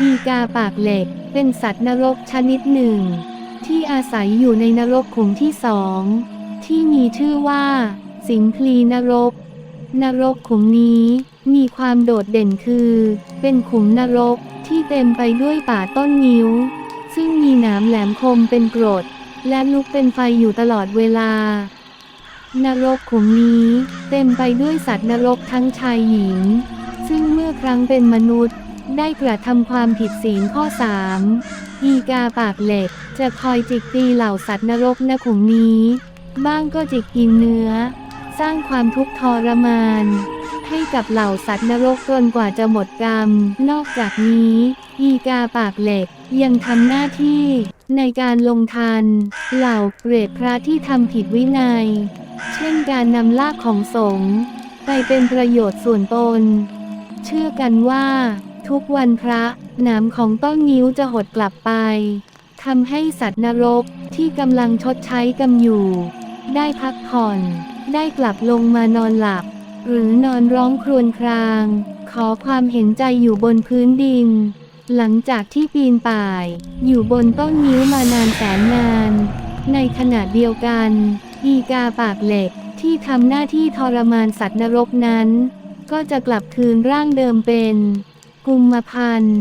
อีกาปากเหล็ก เป็นสัตว์นรกชนิดหนึ่ง ที่อาศัยอยู่ในนรกขุมที่สอง ที่มีชื่อว่า สิงพลีนรก นรกขุมนี้มีความโดดเด่นคือ เป็นขุมนรกที่เต็มไปด้วยป่าต้นงิ้ว ซึ่งมีหนามแหลมคมเป็นกรด และลุกเป็นไฟอยู่ตลอดเวลา นรกขุมนี้เต็มไปด้วยสัตว์นรกทั้งชายหญิง ซึ่งเมื่อครั้งเป็นมนุษย์ ได้กระทำความผิดศีลข้อสามอีกาปากเหล็ก จะคอยจิกตีเหล่าสัตว์นรกในขุมนี้ บ้างก็จิกกินเนื้อ สร้างความทุกข์ทรมาน ให้กับเหล่าสัตว์นรกจนกว่าจะหมดกรรม นอกจากนี้ อีกาปากเหล็กยังทำหน้าที่ในการลงทัน เหล่าเปรตพระที่ทำผิดวินัย เช่นการนำลาบของสงฆ์ไปเป็นประโยชน์ส่วนตน เชื่อกันว่า ทุกวันพระหนามของต้นงิ้วจะหดกลับไปทำให้สัตว์นรกที่กำลังชดใช้กรรมอยู่ ได้พักผ่อน ได้กลับลงมานอนหลับ หรือนอนร้องครวญคราง ขอความเห็นใจอยู่บนพื้นดิน หลังจากที่ปีนป่าย อยู่บนต้นนิ้วมานานแสนนาน ในขณะเดียวกัน อีกาปากเหล็กที่ทำหน้าที่ทรมานสัตว์นรกนั้น ก็จะกลับคืนร่างเดิมเป็น กุมพันธ์